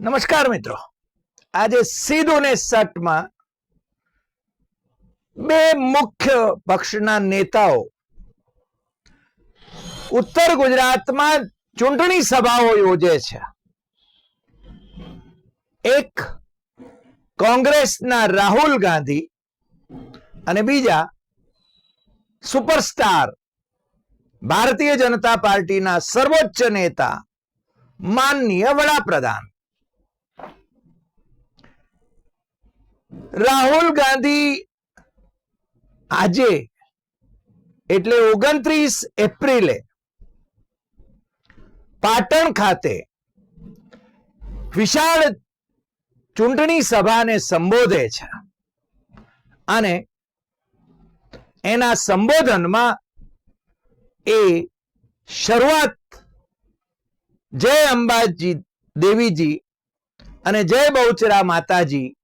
નમસ્કાર મિત્રો. આજે સીધું ને સટમાં બે મુખ્ય પક્ષના નેતાઓ ઉત્તર ગુજરાતમાં ચૂંટણી સભાઓ યોજે છે. એક કોંગ્રેસના રાહુલ ગાંધી અને બીજા સુપરસ્ટાર ભારતીય જનતા પાર્ટીના સર્વોચ્ચ નેતા માનનીય વડાપ્રધાન. રાહુલ ગાંધી આજે, એટલે ઓગણત્રીસ એપ્રિલે, પાટણ ખાતે વિશાળ ચૂંટણી સભાને સંબોધે છે. અને એના સંબોધનમાં એ શરૂઆત જય અંબાજી દેવીજી અને જય બહુચરા માતાજી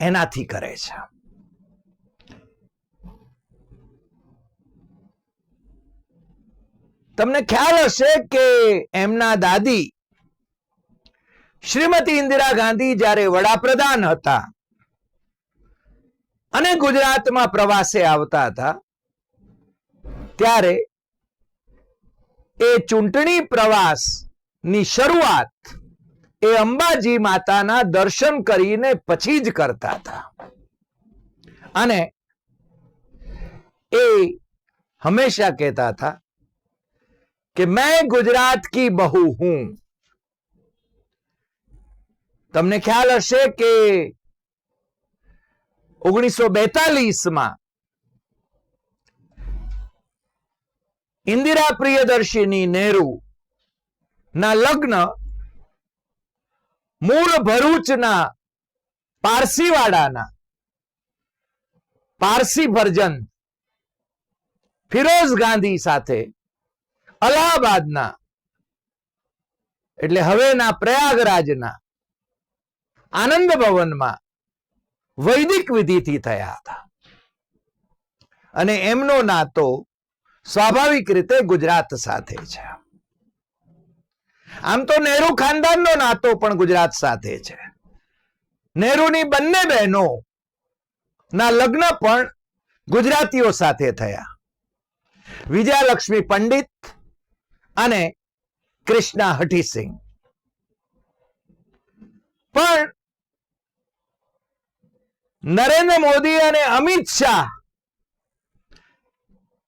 એનાથી કરે છે. તમને ખ્યાલ હશે કે એમના દાદી શ્રીમતી ઇન્દિરા ગાંધી જ્યારે વડાપ્રધાન હતા અને ગુજરાતમાં પ્રવાસે આવતા હતા, ત્યારે એ ચૂંટણી પ્રવાસની શરૂઆત એ અંબાજી માતાના દર્શન કરીને પછી જ કરતા હતા. અને એ હંમેશા કહેતા હતા કે મેં ગુજરાત કી બહુ હું. તમને ખ્યાલ હશે કે ઓગણીસો બેતાલીસમાં ઇન્દિરા પ્રિયદર્શિની નેહરુ ના લગ્ન મૂળ ભરૂચના પારસીવાડાના પારસી ભરજન ફિરોઝ ગાંધી સાથે અલ્હાબાદના, એટલે હવેના પ્રયાગરાજના આનંદ ભવનમાં વૈદિક વિધિથી થયા હતા. અને એમનો નાતો સ્વાભાવિક રીતે ગુજરાત સાથે છે. આમ તો નહેરુ ખાનદાનનો નાતો પણ ગુજરાત સાથે છે. નહેરુની બંને બહેનો ના લગ્ન પણ ગુજરાતીઓ સાથે થયા. વિજયાલક્ષ્મી પંડિત અને કૃષ્ણા હઠીસિંહ પણ નરેન્દ્ર મોદી અને અમિત શાહ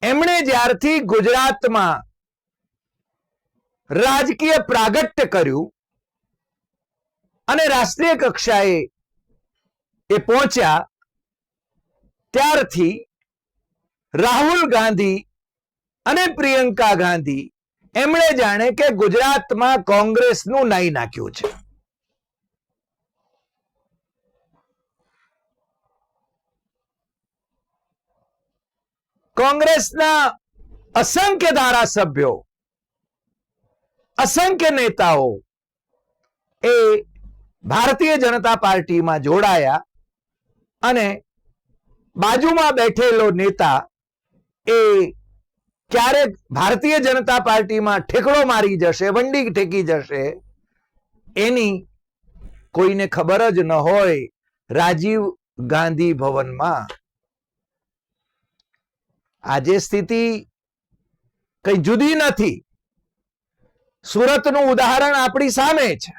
એમણે જ્યારથી ગુજરાતમાં રાજકીય પ્રાગટ્ય કર્યું અને રાષ્ટ્રીય કક્ષાએ એ પહોંચ્યા ત્યારથી રાહુલ ગાંધી અને પ્રિયંકા ગાંધી એમણે જાણે કે ગુજરાતમાં કોંગ્રેસનું નાઈ નાખ્યું છે. કોંગ્રેસના અસંખ્ય ધારાસભ્યો અસંખ્ય નેતાઓ એ ભારતીય જનતા પાર્ટીમાં જોડાયા અને બાજુમાં બેઠેલો નેતા એ ક્યારેક ભારતીય જનતા પાર્ટીમાં ઠેકડો મારી જશે, વંડી ઠેકી જશે. એની કોઈને ખબર જ ન હોય રાજીવ ગાંધી ભવનમાં. આજે સ્થિતિ કઈ જુદી નથી. સુરતનું ઉદાહરણ આપણી સામે છે.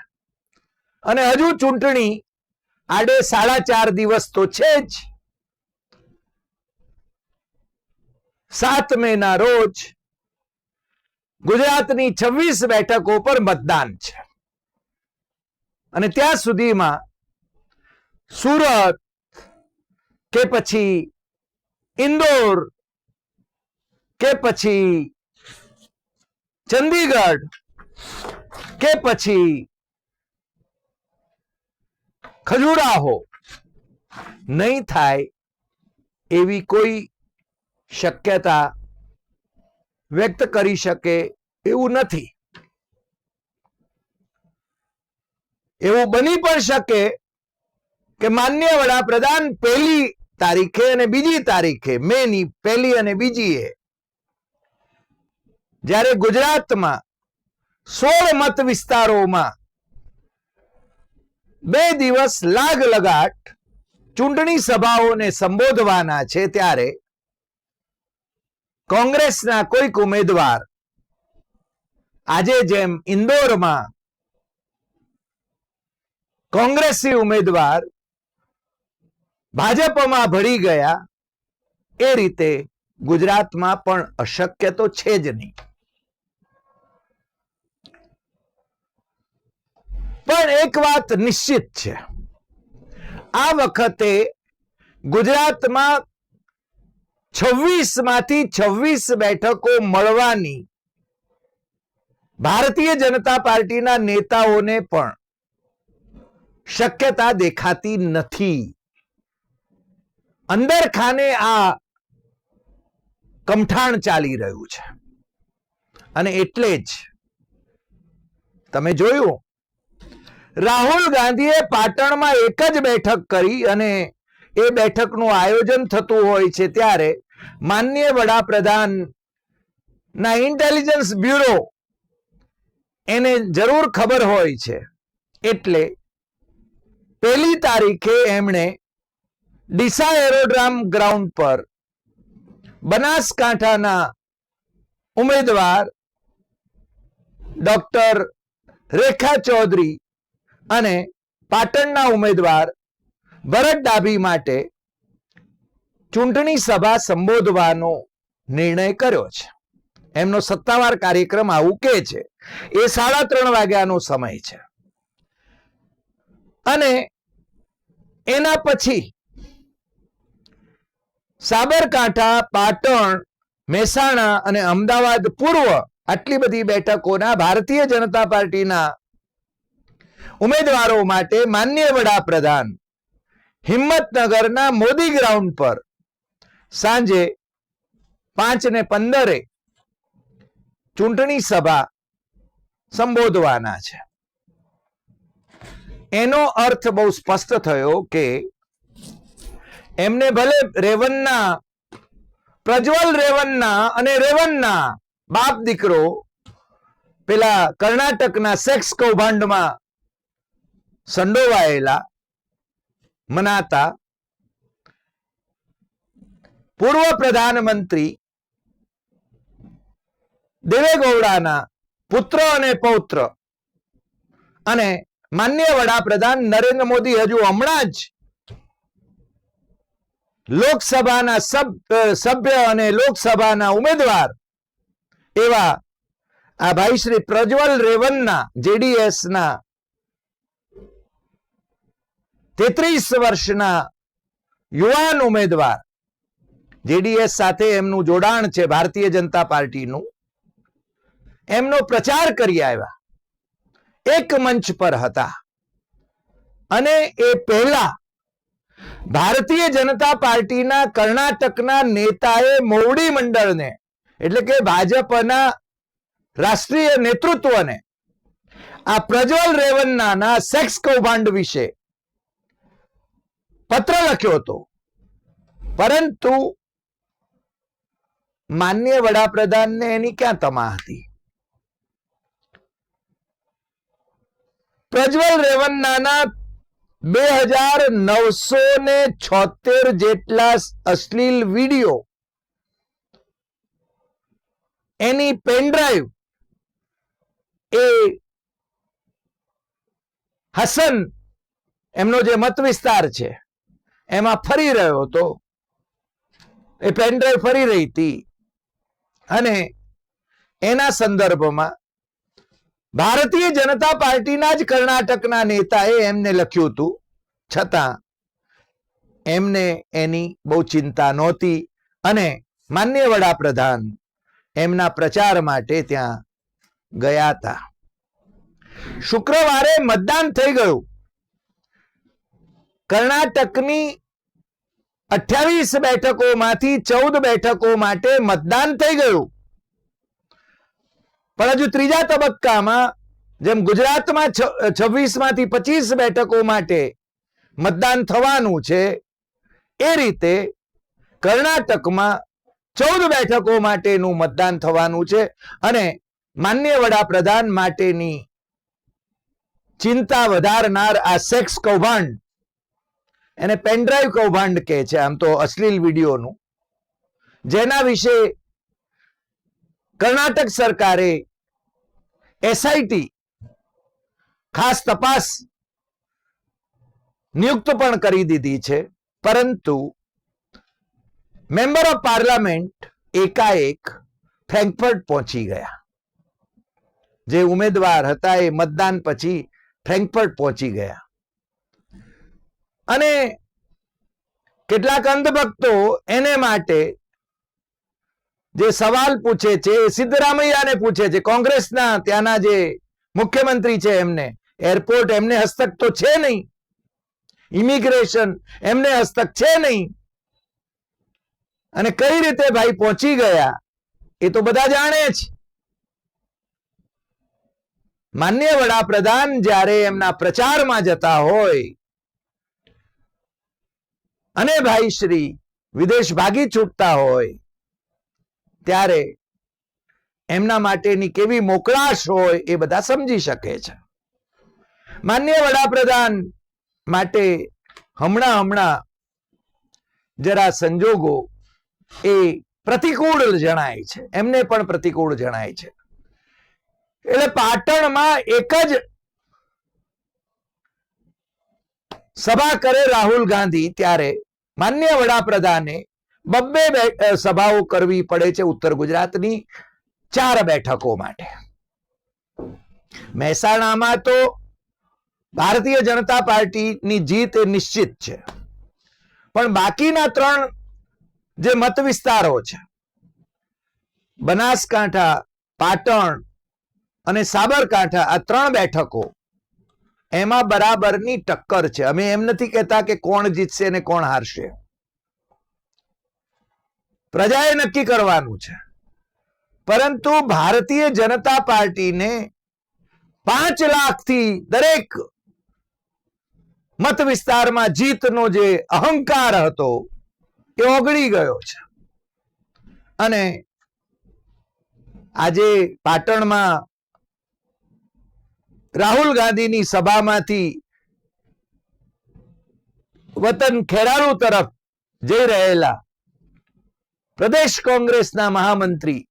અને હજુ ચૂંટણી આડે સાડા ચાર દિવસ તો છે જ. સાત મે ના રોજ ગુજરાતની છવ્વીસ બેઠકો પર મતદાન છે. અને ત્યાં સુધીમાં સુરત કે પછી ઇન્દોર કે પછી ચંદીગઢ કે પછી ખજુરાહો નહીં થાય એવી કોઈ શક્યતા વ્યક્ત કરી શકે એવું નથી. એવું બની પણ શકે કે માન્ય વડાપ્રધાન પહેલી તારીખે અને બીજી તારીખે મે ની પહેલી અને બીજી એ જ્યારે ગુજરાતમાં સોળ મત વિસ્તારોમાં બે દિવસ લાગ લગાટ ચૂંટણી સભાઓને સંબોધવાના છે ત્યારે કોંગ્રેસના કોઈક ઉમેદવાર આજે જેમ ઇન્દોરમાં કોંગ્રેસી ઉમેદવાર ભાજપમાં ભળી ગયા, એ રીતે ગુજરાતમાં પણ અશક્ય તો છે જ નહીં. પણ એક વાત નિશ્ચિત છે. આ વખતે ગુજરાતમાં છવ્વીસમાંથી છવ્વીસ બેઠકો મળવાની ભારતીય જનતા પાર્ટીના નેતાઓને પણ શક્યતા દેખાતી નથી. અંદર ખાને આ કમઠાણ ચાલી રહ્યું છે. અને એટલે જ તમે જોયું રાહુલ ગાંધીએ પાટણમાં એક જ બેઠક કરી અને એ બેઠકનું આયોજન થતું હોય છે ત્યારે માન્ય વડાપ્રધાન ના ઇન્ટેલિજન્સ બ્યુરો એને જરૂર ખબર હોય છે. એટલે પહેલી તારીખે એમણે ડીસા એરોડ્રામ ગ્રાઉન્ડ પર બનાસકાંઠાના ઉમેદવાર ડોક્ટર રેખા ચૌધરી અને પાટણના ઉમેદવાર ભરત ડાભી માટે ચૂંટણી સભા સંબોધવાનો નિર્ણય કર્યો છે. એમનો સત્તાવાર કાર્યક્રમ આવું કે છે. એ સાડા ત્રણ વાગ્યાનો સમય છે. અને એના પછી સાબરકાંઠા, પાટણ, મહેસાણા અને અમદાવાદ પૂર્વ આટલી બધી બેઠકોના ભારતીય જનતા પાર્ટીના ઉમેદવારો માટે માન્ય વડાપ્રધાન હિંમતનગરના મોદી ગ્રાઉન્ડ પર સાંજે પાંચ ને પંદરે ચૂંટણી સભા સંબોધવાના છે. એનો અર્થ બહુ સ્પષ્ટ થયો કે એમને ભલે રેવન્ના, પ્રજ્વલ રેવન્ના અને રેવનના બાપ દીકરો પેલા કર્ણાટકના સેક્સ કૌભાંડમાં સંડોવાયેલા, મનાતા. પૂર્વ પ્રધાનમંત્રી દેવેગૌડાના પુત્ર અને પૌત્ર અને માન્ય વડાપ્રધાન નરેન્દ્ર મોદી હજુ હમણાં જ લોકસભાના સભ્ય અને લોકસભાના ઉમેદવાર એવા આ ભાઈ શ્રી પ્રજ્વલ રેવન્ના જેડીએસ ના તેત્રીસ વર્ષના યુવાન ઉમેદવાર જેડીએસ સાથે એમનું જોડાણ છે ભારતીય જનતા પાર્ટીનું. એમનો પ્રચાર કરી આવ્યા. એક મંચ પર હતા. અને એ પહેલા ભારતીય જનતા પાર્ટીના કર્ણાટકના નેતાએ મોવડી મંડળને, એટલે કે ભાજપના રાષ્ટ્રીય નેતૃત્વને, આ પ્રજ્વલ રેવન્નાના સેક્સ કૌભાંડ વિશે પત્ર લખ્યો હતો. પરંતુ માન્ય વડાપ્રધાનને એની ક્યાં તમા હતી? પ્રજ્વલ રેવન્નાના બે હજાર નવસો ને છોતેર જેટલા અશ્લીલ વીડિયો એની પેનડ્રાઈવ એ હસન એમનો જે મત વિસ્તાર છે એમાં ફરી રહ્યો હતો. એ પેનડ્રાઈવ ફરી રહી હતી. અને એના સંદર્ભમાં ભારતીય જનતા પાર્ટીના જ કર્ણાટકના નેતાએ એમને લખ્યું હતું. છતાં એમને એની બહુ ચિંતા નહોતી અને માન્ય વડાપ્રધાન એમના પ્રચાર માટે ત્યાં ગયા હતા. શુક્રવારે મતદાન થઈ ગયું. કર્ણાટકની અઠ્યાવીસ બેઠકોમાંથી ચૌદ બેઠકો માટે મતદાન થઈ ગયું. પણ હજુ ત્રીજા તબક્કામાં, જેમ ગુજરાતમાં છવ્વીસમાંથી પચીસ બેઠકો માટે મતદાન થવાનું છે, એ રીતે કર્ણાટકમાં ચૌદ બેઠકો માટેનું મતદાન થવાનું છે અને માન્ય વડાપ્રધાન માટેની ચિંતા વધારનાર આ સેક્સ કૌભાંડ એને પેનડ્રાઈવ કૌભાંડ કહે છે, આમ તો અશ્લીલ વિડીયોનું. જેના વિશે કર્ણાટક સરકારે એસઆઈટી ખાસ તપાસ નિયુક્ત પણ કરી દીધી છે, પરંતુ મેમ્બર ઓફ પાર્લામેન્ટ એકાએક ફ્રેન્કફર્ટ પહોંચી ગયા. જે ઉમેદવાર હતા એ મતદાન પછી ફ્રેન્કફર્ટ પહોંચી ગયા. અને કેટલાક અંધભક્તો એને માટે જે સવાલ પૂછે છે, એ સિદ્ધરામૈયાને પૂછે છે. કોંગ્રેસના ત્યાંના જે મુખ્યમંત્રી છે એમને, એરપોર્ટ એમને હસ્તક તો છે નહીં. ઇમિગ્રેશન એમને હસ્તક છે નહીં. અને કઈ રીતે ભાઈ પહોંચી ગયા, એ તો બધા જાણે છે માન્ય વડાપ્રધાન જ્યારે એમના પ્રચારમાં જતા હોય અને ભાઈ શ્રી વિદેશ ભાગી છૂટતા હોય, ત્યારે એમના માટેની કેવી મોકળાશ હોય એ બધા સમજી શકે છે. માન્ય વડાપ્રધાન માટે હમણાં હમણાં જરા સંજોગો એ પ્રતિકૂળ જણાય છે. એમને પણ પ્રતિકૂળ જણાય છે. એટલે પાટણમાં એક જ સભા કરે રાહુલ ગાંધી ત્યારે માન્ય વડાપ્રધાને બબ્બે સભાઓ કરવી પડે છે ઉત્તર ગુજરાતની ચાર બેઠકો માટે. મહેસાણામાં તો ભારતીય જનતા પાર્ટીની જીત એ નિશ્ચિત છે. પણ બાકીના ત્રણ જે મત વિસ્તારો છે, બનાસકાંઠા, પાટણ અને સાબરકાંઠા, આ ત્રણ બેઠકો એમાં બરાબરની ટક્કર છે. અમે એમ નથી કહેતા કે કોણ જીતશે અને કોણ હારશે. પ્રજાએ નક્કી કરવાનું છે. પરંતુ ભારતીય જનતા પાર્ટીને પાંચ લાખથી દરેક મત વિસ્તારમાં જીતનો જે અહંકાર હતો એ ઓગળી ગયો છે. અને આજે પાટણમાં રાહુલ ગાંધીની સભામાંથી વતન ખેરાલુ તરફ જઈ રહેલા પ્રદેશ કોંગ્રેસના મહામંત્રી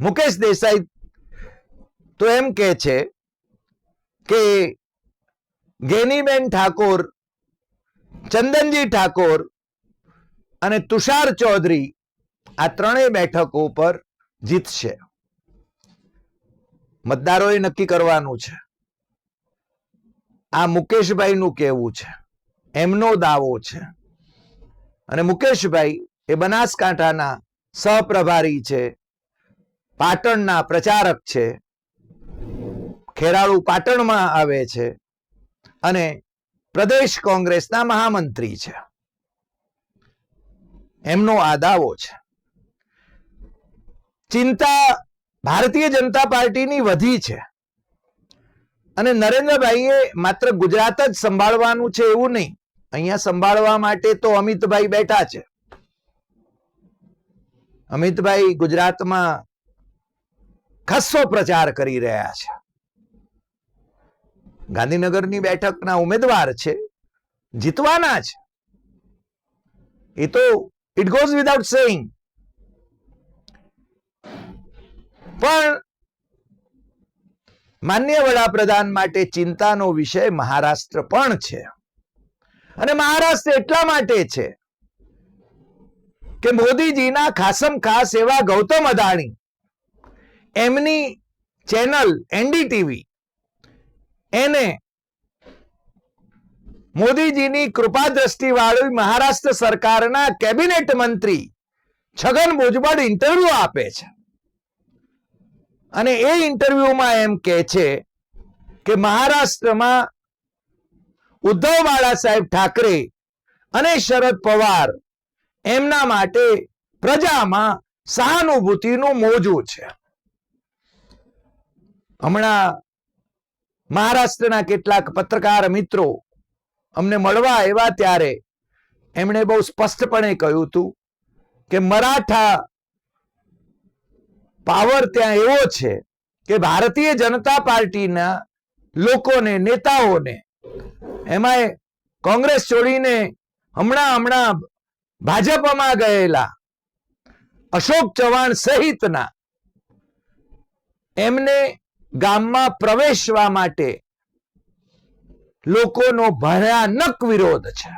મુકેશ દેસાઈ તો એમ કે છે કે ગેનીબેન ઠાકોર, ચંદનજી ઠાકોર અને તુષાર ચૌધરી આ ત્રણેય બેઠકો પર જીતશે. મતદારોએ નક્કી કરવાનું છે. આ મુકેશભાઈનું કહેવું છે. એમનો દાવો છે. અને મુકેશભાઈ એ બનાસકાંઠાના સહપ્રભારી છે. પાટણના પ્રચારક છે. ખેરાળુ પાટણમાં આવે છે. અને પ્રદેશ કોંગ્રેસના મહામંત્રી છે. એમનો આ દાવો છે. ચિંતા ભારતીય જનતા પાર્ટીની વધી છે. અને નરેન્દ્રભાઈએ માત્ર ગુજરાત જ સંભાળવાનું છે એવું નહીં. અહીંયા સંભાળવા માટે તો અમિતભાઈ બેઠા છે. અમિતભાઈ ગુજરાતમાં ખાસ્સો પ્રચાર કરી રહ્યા છે. ગાંધીનગરની બેઠકના ઉમેદવાર છે. જીતવાના છે. એ તો ઇટ ગોઝ વિધાઉટ સેઇંગ પણ માન્ય વડાપ્રધાન માટે ચિંતાનો વિષય મહારાષ્ટ્ર પણ છે. અને મહારાષ્ટ્ર એટલા માટે છે કે મોદીજીના ખાસમ ખાસ એવા ગૌતમ અદાણી, એમની ચેનલ એનડીટીવી, એને મોદીજીની કૃપા દ્રષ્ટિ વાળી મહારાષ્ટ્ર સરકારના કેબિનેટ મંત્રી છગન ભુજબળ ઇન્ટરવ્યુ આપે છે. અને એ ઇન્ટરવ્યુમાં એમ કે છે કે મહારાષ્ટ્રમાં ઉદ્ધવ બાળા ઠાકરે અને શરદ પવાર એમના માટે પ્રજામાં સહાનુભૂતિનું મોજું છે. હમણાં મહારાષ્ટ્રના કેટલાક પત્રકાર મિત્રો અમને મળવા આવ્યા ત્યારે એમણે બહુ સ્પષ્ટપણે કહ્યું હતું કે મરાઠા પાવર ત્યાં એવો છે કે ભારતીય જનતા પાર્ટીના લોકોને, નેતાઓને, એમાંય કોંગ્રેસ છોડીને હમણાં હમણાં ભાજપમાં ગયેલા અશોક ચવાણ સહિતના એમને ગામમાં પ્રવેશવા માટે લોકોનો ભયાનક વિરોધ છે.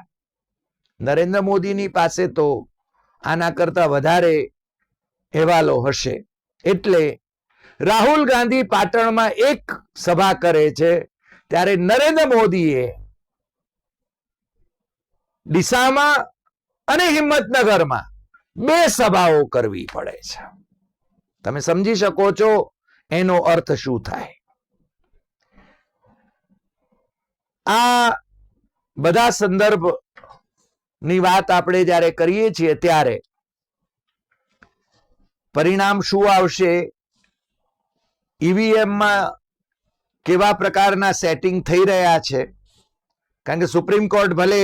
નરેન્દ્ર મોદીની પાસે તો આના કરતા વધારે અહેવાલો હશે. એટલે રાહુલ ગાંધી પાટણમાં એક સભા કરે છે, ત્યારે નરેન્દ્ર મોદીએ ડીસામાં અને હિંમતનગરમાં બે સભાઓ કરવી પડે છે. તમે સમજી શકો છો એનો અર્થ શું થાય. આ બધા સંદર્ભની વાત આપણે જ્યારે કરીએ છીએ ત્યારે પરિણામ શું આવશે? ઈવીએમમાં કેવા પ્રકારના સેટિંગ થઈ રહ્યા છે? કારણ કે સુપ્રીમ કોર્ટ ભલે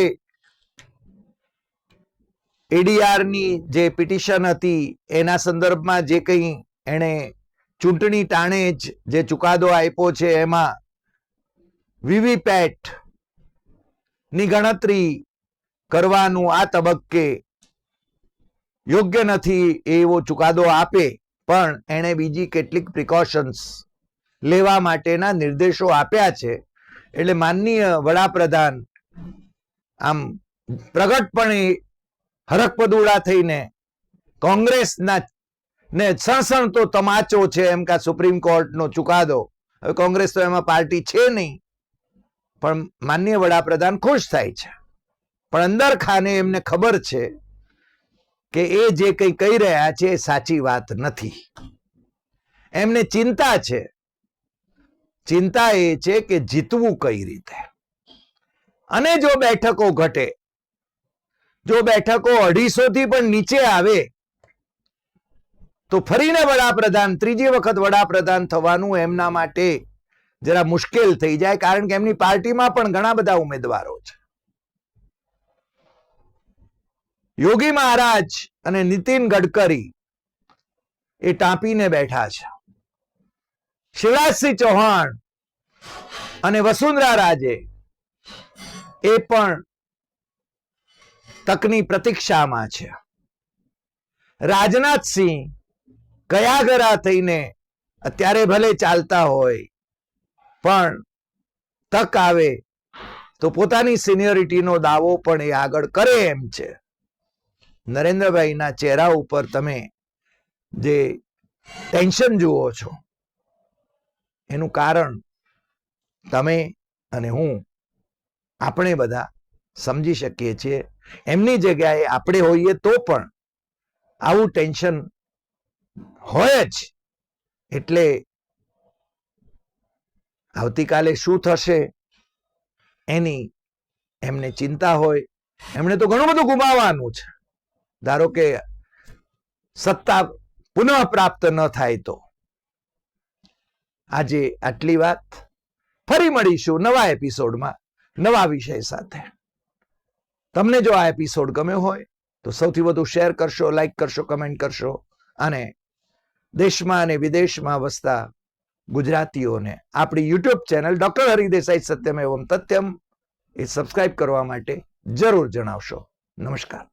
એડીઆરની જે પિટિશન હતી, એના સંદર્ભમાં જે કંઈ એણે ચૂંટણી ટાણે જ જે ચુકાદો આપ્યો છે, એમાં વીવીપેટની ગણતરી કરવાનું આ તબક્કે યોગ્ય નથી એવો ચુકાદો આપે, પણ એણે બીજી કેટલીક પ્રિકોશન્સ લેવા માટેના નિર્દેશો આપ્યા છે. એટલે માનનીય વડાપ્રધાન આમ પ્રગટપણે હરકપદુડા થઈને કોંગ્રેસના ને સણસણતો તમાચો છે એમ કે સુપ્રીમ કોર્ટનો ચુકાદો. હવે કોંગ્રેસ તો એમાં પાર્ટી છે નહીં, પણ માનનીય વડાપ્રધાન ખુશ થાય છે. પણ અંદર ખાને એમને ખબર છે કે એ જે કંઈ કહી રહ્યા છે એ સાચી વાત નથી. એમને ચિંતા છે. ચિંતા એ છે કે જીતવું કઈ રીતે? અને જો બેઠકો ઘટે, જો બેઠકો અઢીસો થી પણ નીચે આવે, તો ફરીને વડાપ્રધાન, ત્રીજી વખત વડાપ્રધાન થવાનું એમના માટે જરા મુશ્કેલ થઈ જાય, કારણ કે એમની પાર્ટીમાં પણ ઘણા બધા ઉમેદવારો છે. યોગી મહારાજ અને નીતિન ગડકરી એ ટાંપીને બેઠા છે. શિવરાજસિંહ ચૌહાણ અને વસુંધરા રાજે એ પણ તકની પ્રતીક્ષામાં છે. રાજનાથસિંહ કયાગરા થઈને અત્યારે ભલે ચાલતા હોય, પણ તક આવે તો પોતાની સિનિયોરિટીનો દાવો પણ એ આગળ કરે એમ છે. નરેન્દ્રભાઈના ચહેરા ઉપર તમે જે ટેન્શન જુઓ છો, એનું કારણ તમે અને હું આપણે બધા સમજી શકીએ છીએ. એમની જગ્યાએ આપણે હોઈએ તો પણ આવું ટેન્શન હોય જ. એટલે આવતીકાલે શું થશે એની એમને ચિંતા હોય. એમણે તો ઘણું બધું ગુમાવવાનું છે. ધારો કે સત્તા પુનઃ પ્રાપ્ત ન થાય તો. આજે આટલી વાત. ફરી મળીશું નવા એપિસોડમાં, નવા વિષય સાથે. તમને જો આ એપિસોડ ગમ્યો હોય, તો સૌથી વધુ શેર કરશો, લાઈક કરશો, કમેન્ટ કરશો અને દેશમાં અને વિદેશમાં વસતા ગુજરાતીઓને આપણી YouTube channel doctor Hari Desai Satyam Evam Tathyam એ સબસ્ક્રાઇબ કરવા માટે જરૂર જણાવશો. નમસ્કાર.